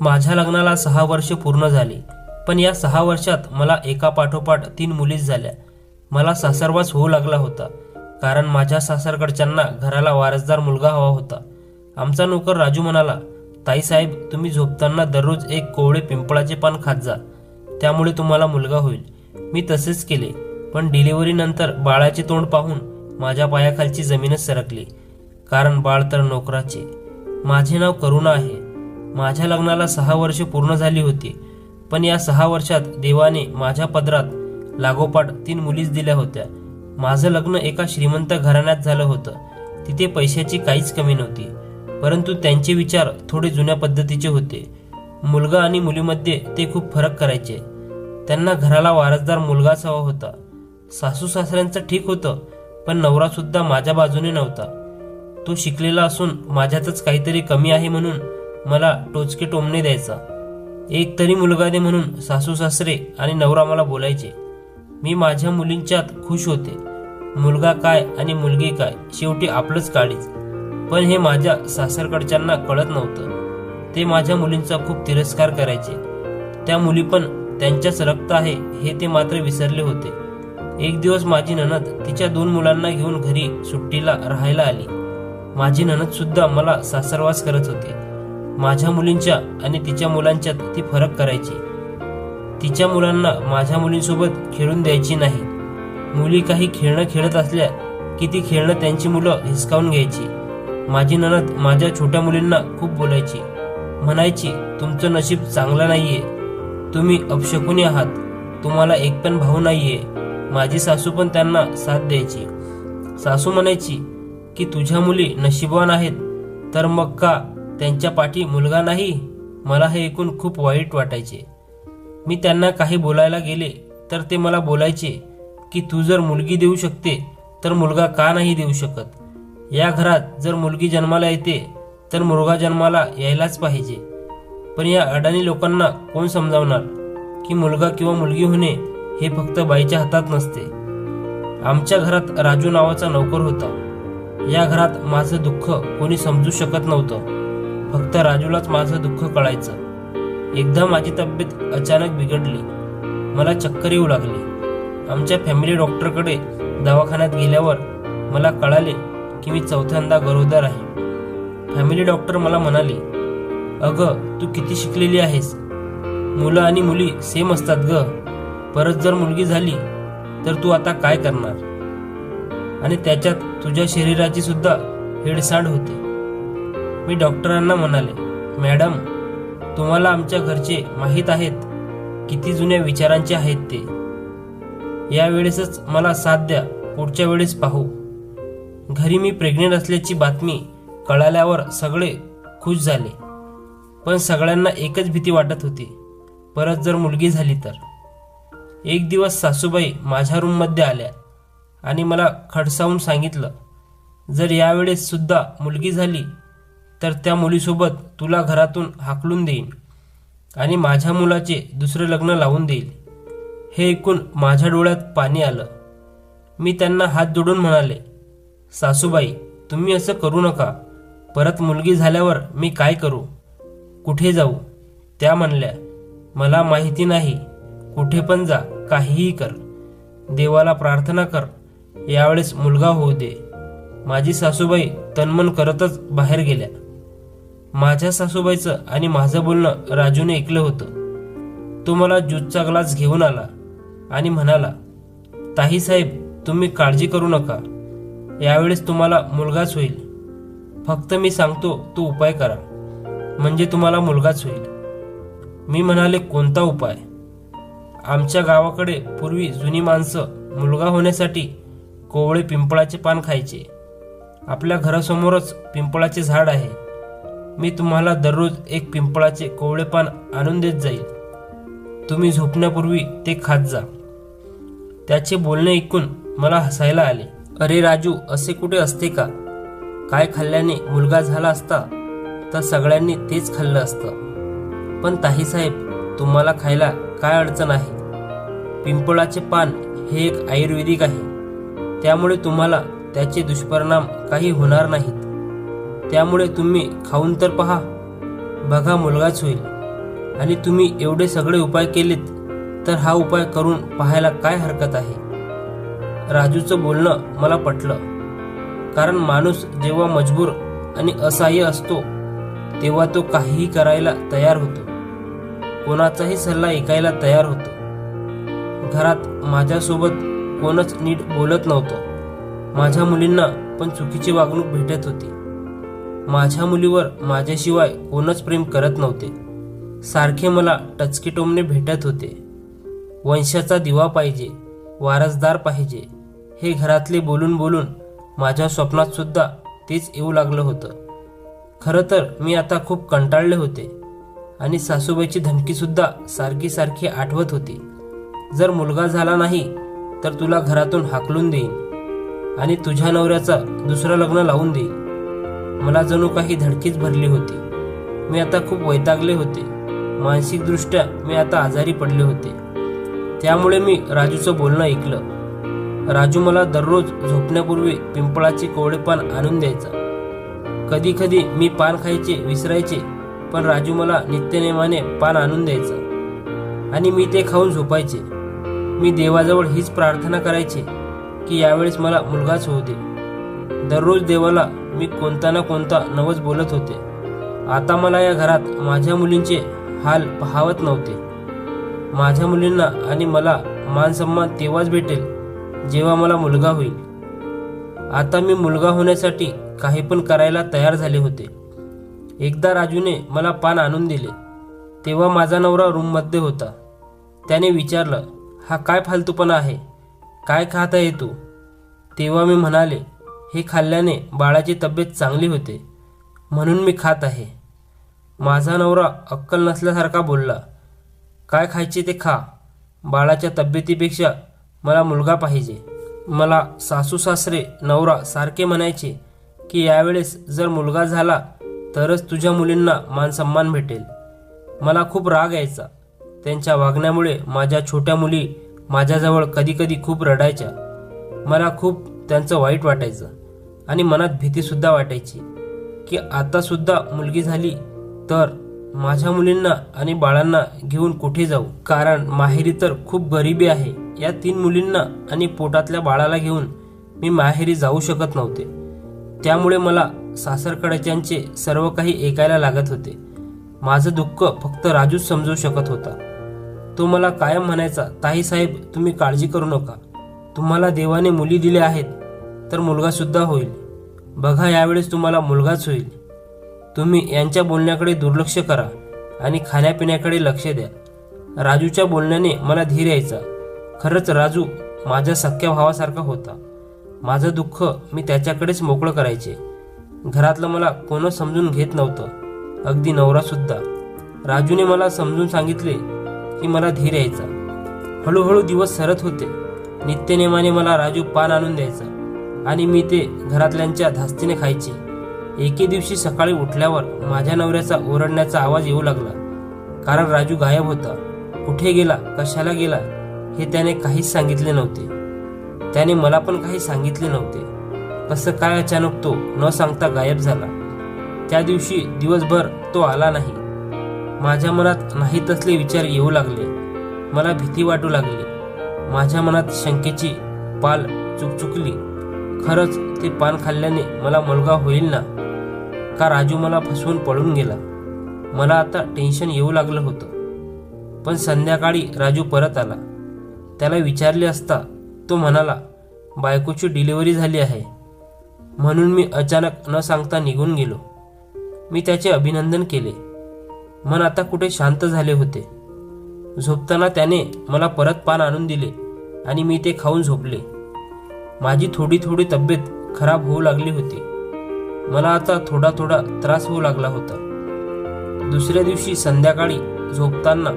माझ्या लग्नाला सहा वर्ष पूर्ण झाली. पण या सहा वर्षात मला एका पाठोपाठ तीन मुलीच झाल्या. मला सासरवास होऊ लागला होता. कारण माझ्या सासरकडच्यांना घराला वारसदार मुलगा हवा होता. आमचा नोकर राजू म्हणाला ताईसाहेब तुम्ही झोपताना दररोज एक कोवळे पिंपळाचे पान खात जा. त्यामुळे तुम्हाला मुलगा होईल. मी तसेच केले. पण डिलिव्हरीनंतर बाळाचे तोंड पाहून माझ्या पायाखालची जमीनच सरकली. कारण बाळ तर नोकराचे. माझे नाव करुणा आहे. माझ्या लग्नाला सहा वर्षे पूर्ण झाली होती. पण या सहा वर्षात देवाने माझ्या पदरात लागोपाठ तीन मुलीच दिल्या होत्या. माझं लग्न एका श्रीमंत घराण्यात झालं होतं. तिथे पैशाची काहीच कमी नव्हती. परंतु त्यांचे विचार थोडे जुन्या पद्धतीचे होते. मुलगा आणि मुलीमध्ये ते खूप फरक करायचे. त्यांना घराला वारसदार मुलगाच हवा होता. सासू सासऱ्यांचं ठीक होतं पण नवरा सुद्धा माझ्या बाजूने नव्हता. तो शिकलेला असून माझ्यातच काहीतरी कमी आहे म्हणून मला टोचके टोमणे द्यायचा. एक तरी मुलगा दे म्हणून सासू सासरे आणि नवरा मला बोलायचे. मी माझ्या मुलींच्यात खुश होते. मुलगा काय आणि मुलगी काय शेवटी आपलंच काळीच पण हे माझ्या सासरकडच्यांना कळत नव्हतं. ते माझ्या मुलींचा खूप तिरस्कार करायचे. त्या मुली पण त्यांच्याच रक्त आहे हे ते मात्र विसरले होते. एक दिवस माझी ननद तिच्या दोन मुलांना घेऊन घरी सुट्टीला राहायला आली. माझी ननद सुद्धा मला सासरवास करत होते. माझ्या मुलींच्या आणि तिच्या मुलांच्यात ती फरक करायची. तिच्या मुलांना माझ्या मुलींसोबत खेळून द्यायची नाही. मुली काही खेळणं खेळत असल्या की ती खेळणं त्यांची मुलं हिसकावून घ्यायची. माझी ननद माझ्या छोट्या मुलींना खूप बोलायची. म्हणायची तुमचं नशीब चांगलं नाहीये. तुम्ही अपशकुनी आहात. तुम्हाला एक पण भाऊ नाहीये. माझी सासू पण त्यांना साथ द्यायची. सासू म्हणायची की तुझ्या मुली नशीबवान आहेत तर मग का त्यांच्या पाठी मुलगा नाही? मला हे ऐकून खूप वाईट वाटायचे. मी त्यांना काही बोलायला गेले तर ते मला बोलायचे की तू जर मुलगी देऊ शकते तर मुलगा का नाही देऊ शकत? या घरात जर मुलगी जन्माला येते तर मुलगा जन्माला यायलाच पाहिजे. पण या अडाणी लोकांना कोण समजावणार की मुलगा किंवा मुलगी होणे हे फक्त बाईच्या हातात नसते? आमच्या घरात राजू नावाचा नोकर होता. या घरात माझं दुःख कोणी समजू शकत नव्हतं. फक्त राजूलाच माझं दुःख कळायचं. एकदा माझी तब्येत अचानक बिघडली. मला चक्कर येऊ लागली. आमच्या फॅमिली डॉक्टरकडे दवाखान्यात गेल्यावर मला कळाले की मी चौथ्यांदा गरोदर आहे. फॅमिली डॉक्टर मला म्हणाले अगं तू किती शिकलेली आहेस? मुलं आणि मुली सेम असतात ग. परत जर मुलगी झाली तर तू आता काय करणार? आणि त्याच्यात तुझ्या शरीराची सुद्धा हेडसांड होते. मी डॉक्टरांना म्हणाले मॅडम तुम्हाला आमच्या घरचे माहीत आहेत किती जुन्या विचारांचे आहेत ते. यावेळेसच मला साथ द्या पुढच्या वेळेस पाहू. घरी मी प्रेग्नेंट असल्याची बातमी कळाल्यावर सगळे खुश झाले. पण सगळ्यांना एकच भीती वाटत होती परत जर मुलगी झाली तर. एक दिवस सासूबाई माझ्या रूममध्ये आल्या आणि मला खडसावून सांगितलं जर यावेळेस सुद्धा मुलगी झाली तर त्या मुलीसोबत तुला घरातून हाकलून देईन आणि माझ्या मुलाचे दुसरे लग्न लावून देईल. हे ऐकून माझ्या डोळ्यात पाणी आलं. मी त्यांना हात जोडून म्हणाले सासूबाई तुम्ही असं करू नका. परत मुलगी झाल्यावर मी काय करू? कुठे जाऊ? त्या म्हणल्या मला माहिती नाही. कुठे पण जा काहीही कर. देवाला प्रार्थना कर. यावेळेस मुलगा होऊ दे. माझी सासूबाई तन्मन करतच बाहेर गेल्या. माझ्या सासूबाईचं आणि माझं बोलणं राजूने ऐकलं होतं. तो मला ज्यूसचा ग्लास घेऊन आला आणि म्हणाला ताही साहेब तुम्ही काळजी करू नका. यावेळेस तुम्हाला मुलगाच होईल. फक्त मी सांगतो तो उपाय करा. म्हणजे तुम्हाला मुलगाच होईल. मी म्हणाले कोणता उपाय? आमच्या गावाकडे पूर्वी जुनी माणसं मुलगा होण्यासाठी कोवळे पिंपळाचे पान खायचे. आपल्या घरासमोरच पिंपळाचे झाड आहे. मी तुम्हाला दररोज एक पिंपळाचे कोवळे पान आणून देत जाईल. तुम्ही झोपण्यापूर्वी ते खात जा. त्याचे बोलणे ऐकून मला हसायला आले. अरे राजू असे कुठे असते का? काय खाल्ल्याने मुलगा झाला असता तर सगळ्यांनी तेच खाल्लं असतं. पण ताही साहेब तुम्हाला खायला काय अडचण आहे? पिंपळाचे पान हे एक आयुर्वेदिक आहे. त्यामुळे तुम्हाला त्याचे दुष्परिणाम काही होणार नाहीत. त्यामुळे तुम्ही खाऊन तर पहा. बघा मुलगाच होईल. आणि तुम्ही एवढे सगळे उपाय केलेत तर हा उपाय करून पाहायला काय हरकत आहे? राजूचं बोलणं मला पटलं. कारण माणूस जेव्हा मजबूर आणि असहाय्य असतो तेव्हा तो काहीही करायला तयार होतो. कोणाचाही सल्ला ऐकायला तयार होतो. घरात माझ्यासोबत कोणच नीट बोलत नव्हतं. माझ्या मुलींना पण चुकीची वागणूक भेटत होती. माझ्या मुलीवर माझ्याशिवाय कोणच प्रेम करत नव्हते. सारखे मला टचके टोमणे भेटत होते. वंशाचा दिवा पाहिजे वारसदार पाहिजे हे घरातले बोलून बोलून माझ्या स्वप्नात सुद्धा तेच येऊ लागलं होतं. खरं तर मी आता खूप कंटाळले होते आणि सासूबाईची धमकीसुद्धा सारखी सारखी आठवत होती. जर मुलगा झाला नाही तर तुला घरातून हाकलून देईन आणि तुझ्या नवऱ्याचा दुसरं लग्न लावून देईन. मला जणू काही धडकीच भरली होती. मी आता खूप वैतागले होते. मानसिकदृष्ट्या मी आता आजारी पडले होते. त्यामुळे मी राजूचं बोलणं ऐकलं. राजू मला दररोज झोपण्यापूर्वी पिंपळाचे कोवळे पान आणून द्यायचा. कधी कधी मी पान खायचे विसरायचे पण राजू मला नित्यनेमाने पान आणून द्यायचा. आणि मी ते खाऊन झोपायचे. मी देवाजवळ हीच प्रार्थना करायचे की यावेळेस मला मुलगाच होऊ दे. दररोज देवाला मी कोणता ना कोणता नवच बोलत होते. आता मला या घरात माझ्या मुलींचे हाल पाहावत नव्हते. माझ्या मुलींना आणि मला मानसन्मान तेव्हाच भेटेल जेव्हा मला मुलगा होईल. आता मी मुलगा होण्यासाठी काही पण करायला तयार झाले होते. एकदा राजूने मला पान आणून दिले. तेव्हा माझा नवरा रूममध्ये होता. त्याने विचारलं हा काय फालतूपणा आहे? काय खाता येतो तेव्हा मी म्हणाले हे खाल्ल्याने बाळाची तब्येत चांगली होते. म्हणून मी खात आहे. माझा नवरा अक्कल नसल्यासारखा बोलला काय खायचे ते खा. बाळाच्या तब्येतीपेक्षा मला मुलगा पाहिजे. मला सासू सासरे नवरा सारखे म्हणायचे की यावेळेस जर मुलगा झाला तरच तुझ्या मुलींना मानसन्मान भेटेल. मला खूप राग यायचा. त्यांच्या वागण्यामुळे माझ्या छोट्या मुली माझ्याजवळ कधीकधी खूप रडायच्या. मला खूप त्यांचं वाईट वाटायचं. आणि मनात भीतीसुद्धा वाटायची की आतासुद्धा मुलगी झाली तर माझ्या मुलींना आणि बाळांना घेऊन कुठे जाऊ? कारण माहेरी तर खूप गरिबी आहे. या तीन मुलींना आणि पोटातल्या बाळाला घेऊन मी माहेरी जाऊ शकत नव्हते. त्यामुळे मला सासरकडच्यांचे सर्व काही ऐकायला लागत होते. माझं दुःख फक्त राजूच समजू शकत होता. तो मला कायम म्हणायचा ताई साहेब तुम्ही काळजी करू नका. तुम्हाला देवाने मुली दिल्या आहेत तर मुलगासुद्धा होईल. बघा यावेळेस तुम्हाला मुलगाच होईल. तुम्ही यांच्या बोलण्याकडे दुर्लक्ष करा आणि खाण्यापिण्याकडे लक्ष द्या. राजूच्या बोलण्याने मला धीर यायचा. खरंच राजू माझ्या सख्या भावासारखा होता. माझं दुःख मी त्याच्याकडेच मोकळं करायचे. घरातलं मला कोण समजून घेत नव्हतं. अगदी नवरासुद्धा राजूने मला समजून सांगितले की मला धीर यायचा. हळूहळू दिवस सरत होते. नित्यनेमाने मला राजू पान आणून द्यायचा. आणि मी ते घरातल्यांच्या धास्तीने खायचे. एके दिवशी सकाळी उठल्यावर माझ्या नवऱ्याचा ओरडण्याचा आवाज येऊ लागला. कारण राजू गायब होता. कुठे गेला? कशाला गेला? हे त्याने काहीच सांगितले नव्हते. त्याने मला पण काही सांगितले नव्हते. कसं काय अचानक तो न सांगता गायब झाला? त्या दिवशी दिवसभर तो आला नाही. माझ्या मनात नाही तसले विचार येऊ लागले. मला भीती वाटू लागली. माझ्या मनात शंकेची पाल चुकचुकली. खरंच ते पान खाल्ल्याने मला मुलगा होईल ना? का राजू मला फसवून पळून गेला? मला आता टेन्शन येऊ लागलं होतं. पण संध्याकाळी राजू परत आला. त्याला विचारले असता तो म्हणाला बायकोची डिलिव्हरी झाली आहे. म्हणून मी अचानक न सांगता निघून गेलो. मी त्याचे अभिनंदन केले. मन आता कुठे शांत झाले होते. झोपताना त्याने मला परत पान आणून दिले आणि मी ते खाऊन झोपले. माझी थोडी थोडी तब्येत खराब होऊ लागली होती. मला आता थोडा थोडा त्रास होऊ लागला होता. दुसऱ्या दिवशी संध्याकाळी झोपताना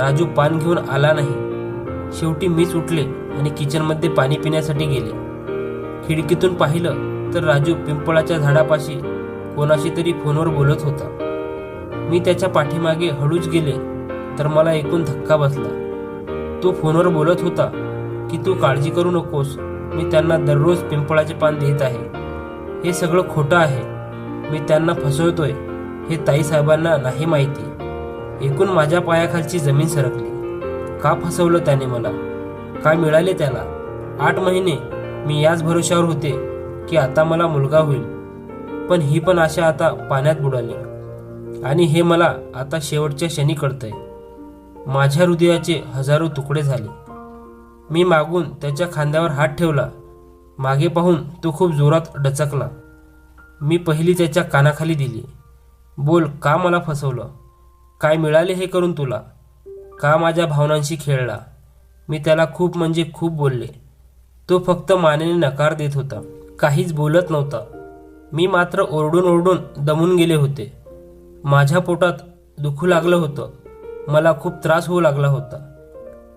राजू पान घेऊन आला नाही. शेवटी मीच उठले आणि किचनमध्ये पाणी पिण्यासाठी गेले. खिडकीतून पाहिलं तर राजू पिंपळाच्या झाडापाशी कोणाशी तरी फोनवर बोलत होता. मी त्याच्या पाठीमागे हळूच गेले तर मला एकूण धक्का बसला. तो फोनवर बोलत होता की तू काळजी करू नकोस. मी त्यांना दररोज पिंपळाचे पान देत आहे. हे सगळं खोटं आहे. मी त्यांना फसवतोय. हे ताईसाहेबांना नाही माहिती. एकूण माझ्या पायाखालची जमीन सरकली. का फसवलं त्याने मला? काय मिळाले त्याला? आठ महिने मी याच भरोशावर होते की आता मला मुलगा होईल. पण ही पण आशा आता पाण्यात बुडाली. आणि हे मला आता शेवटच्या क्षणी कळतंय. माझ्या हृदयाचे हजारो तुकडे झाले. मी मागून त्याच्या खांद्यावर हात ठेवला. मागे पाहून तो खूप जोरात डचकला. मी पहिली त्याच्या कानाखाली दिली. बोल का मला फसवलं? काय मिळाले हे करून तुला? का माझ्या भावनांशी खेळला? मी त्याला खूप म्हणजे खूप बोलले. तो फक्त मानेने नकार देत होता. काहीच बोलत नव्हता. मी मात्र ओरडून ओरडून दमून गेले होते. माझ्या पोटात दुखू लागलं होतं. मला खूप त्रास होऊ लागला होता.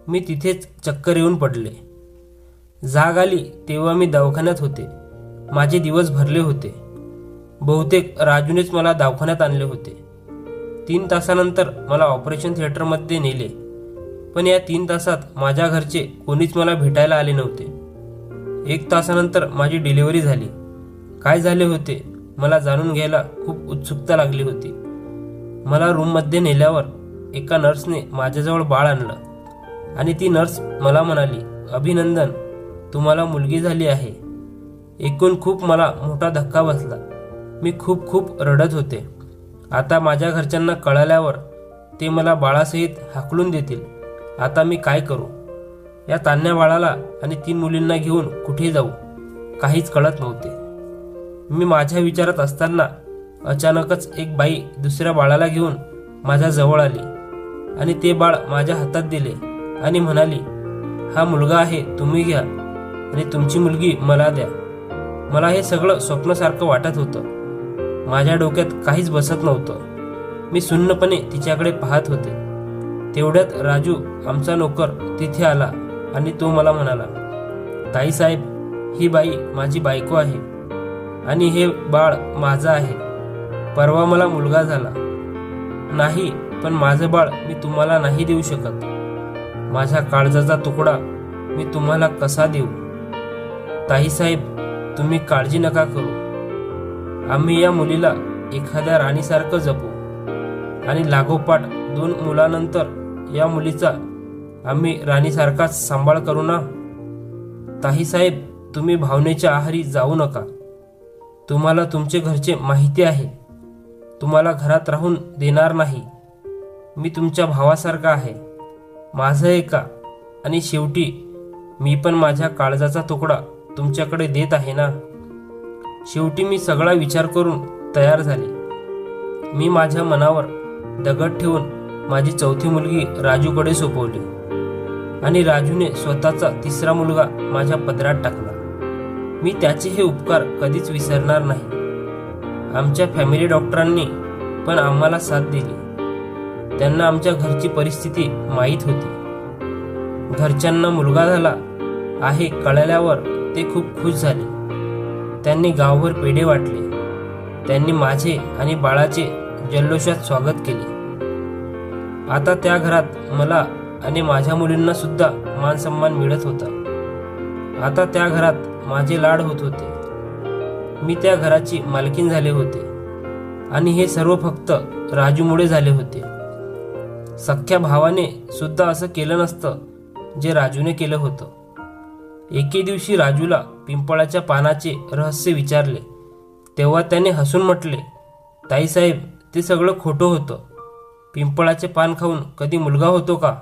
मी तिथेच चक्कर येऊन पडले. जाग आली तेव्हा मी दवाखान्यात होते. माझे दिवस भरले होते. बहुतेक राजूनेच मला दवाखान्यात आणले होते. तीन तासानंतर मला ऑपरेशन थिएटरमध्ये नेले. पण या तीन तासात माझ्या घरचे कोणीच मला भेटायला आले नव्हते. एक तासानंतर माझी डिलिव्हरी झाली. काय झाले होते मला जाणून घ्यायला खूप उत्सुकता लागली होती. मला रूममध्ये नेल्यावर एका नर्सने माझ्याजवळ बाळ आणलं. आणि ती नर्स मला म्हणाली अभिनंदन तुम्हाला मुलगी झाली आहे. एकूण खूप मला मोठा धक्का बसला. मी खूप खूप रडत होते. आता माझ्या घरच्यांना कळाल्यावर ते मला बाळासहित हाकलून देतील. आता मी काय करू? या तान्या बाळाला आणि तीन मुलींना घेऊन कुठे जाऊ? काहीच कळत नव्हते. मी माझ्या विचारात असताना अचानकच एक बाई दुसऱ्या बाळाला घेऊन माझ्या जवळ आली आणि ते बाळ माझ्या हातात दिले. आणि म्हणाली हा मुलगा आहे तुम्ही घ्या आणि तुमची मुलगी मला द्या. मला हे सगळं स्वप्नासारखं वाटत होतं. माझ्या डोक्यात काहीच बसत नव्हतं. मी सुन्नपणे तिच्याकडे पाहत होते. तेवढ्यात राजू आमचा नोकर तिथे आला आणि तो मला म्हणाला ताई साहेब ही बाई माझी बायको आहे आणि हे बाळ माझं आहे. परवा मला मुलगा झाला. नाही पण माझं बाळ मी तुम्हाला नाही देऊ शकत. माझ्या काळजाचा तुकडा मी तुम्हाला कसा देऊ? ताईसाहेब तुम्ही काळजी नका करू. आम्ही या मुलीला एखाद्या राणीसारखं जपू. आणि लागोपाठ दोन मुलानंतर या मुलीचा आम्ही राणीसारखाच सांभाळ करू ना? ताहीसाहेब तुम्ही भावनेच्या आहारी जाऊ नका. तुम्हाला तुमचे घरचे माहिती आहे. तुम्हाला घरात राहून देणार नाही. मी तुमच्या भावासारखा आहे. माझं एका आणि शेवटी मी पण माझ्या काळजाचा तुकडा तुमच्याकडे देत आहे ना? शेवटी मी सगळा विचार करून तयार झाले. मी माझ्या मनावर दगड ठेवून माझी चौथी मुलगी राजूकडे सोपवली. आणि राजूने स्वतःचा तिसरा मुलगा माझ्या पदरात टाकला. मी त्याचे हे उपकार कधीच विसरणार नाही. आमच्या फॅमिली डॉक्टरांनी पण आम्हाला साथ दिली. त्यांना आमच्या घरची परिस्थिती माहीत होती. घरच्यांना मुलगा झाला आहे कळल्यावर ते खूप खुश झाले. त्यांनी गावभर पेढे वाटले. त्यांनी माझे आणि बाळाचे जल्लोषात स्वागत केले. आता त्या घरात मला आणि माझ्या मुलींना सुद्धा मानसन्मान मिळत होता. आता त्या घरात माझे लाड होत होते. मी त्या घराची मालकीन झाले होते. आणि हे सर्व फक्त राजूमुळे झाले होते. सख्ख्या भावाने सुद्धा असं केलं नसतं जे राजूने केलं होतं. एके दिवशी राजूला पिंपळाच्या पानाचे रहस्य विचारले. तेव्हा त्याने हसून म्हटले ताईसाहेब ते सगळं खोटं होतं. पिंपळाचे पान खाऊन कधी मुलगा होतो का?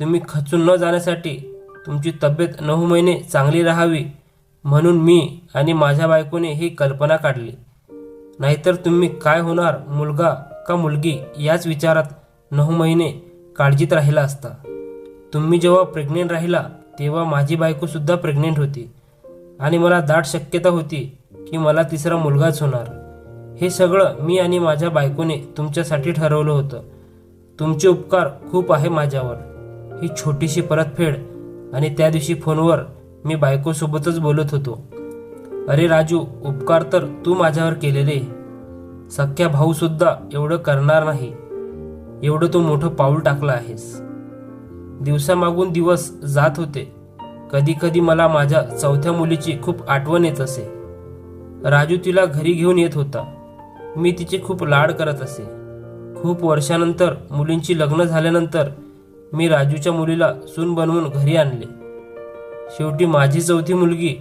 तुम्ही खचून न जाण्यासाठी तुमची तब्येत नऊ महिने चांगली राहावी म्हणून मी आणि माझ्या बायकोने ही कल्पना काढली. नाहीतर तुम्ही काय होणार मुलगा का मुलगी याच विचारात नऊ महिने काळजीत राहिला असता. तुम्ही जेव्हा प्रेग्नेंट राहिला तेव्हा माझी बायकोसुद्धा प्रेग्नेंट होती. आणि मला दाट शक्यता होती की मला तिसरा मुलगाच होणार. हे सगळं मी आणि माझ्या बायकोने तुमच्यासाठी ठरवलं होतं. तुमचे उपकार खूप आहे माझ्यावर. ही छोटीशी परतफेड आणि त्या दिवशी फोनवर मी बायकोसोबतच बोलत होतो. अरे राजू उपकार तर तू माझ्यावर केलेले. सख्या भाऊसुद्धा एवढं करणार नाही. एवढं तू मोठं पाऊल टाकलं आहेस. दिवसामागून दिवस जात होते. कधी कधी मला माझ्या चौथ्या मुलीची खूप आठवण येत असे. राजू तिला घरी घेऊन येत होता. मी तिचे खूप लाड करत असे. खूप वर्षानंतर मुलींची लग्न झाल्यानंतर मी राजूच्या मुलीला सून बनवून घरी आणले. शेवटी माझी चौथी मुलगी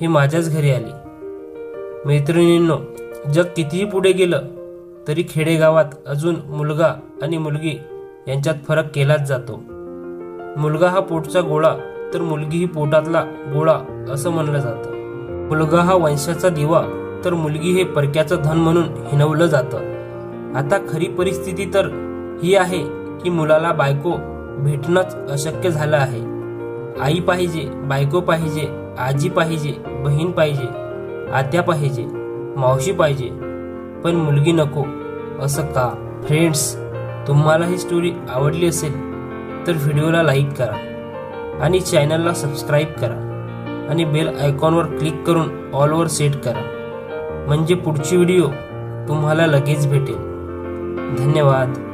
ही माझ्याच घरी आली. मैत्रिणींनो जग कितीही पुढे गेलं तरी खेडेगावात अजून मुलगा आणि मुलगी यांच्यात फरक केलाच जातो. मुलगा हा पोटचा गोळा तर मुलगी ही पोटातला गोळा असं म्हणलं जातं. मुलगा हा वंशाचा दिवा तर मुलगी हे परक्याचं धन म्हणून हिनवलं जातं. आता खरी परिस्थिती तर ही आहे की मुलाला बायको भेटणंच अशक्य झालं आहे. आई पाहिजे बायको पाहिजे आजी पाहिजे बहीण पाहिजे आत्या पाहिजे मावशी पाहिजे पण मुलगी नको. असं का? फ्रेंड्स तुम्हाला ही स्टोरी आवडली असेल तर व्हिडिओला लाईक करा आणि चॅनलला सबस्क्राईब करा आणि बेल आयकॉनवर क्लिक करून ऑलवर सेट करा. म्हणजे पुढची व्हिडिओ तुम्हाला लगेच भेटेल. धन्यवाद.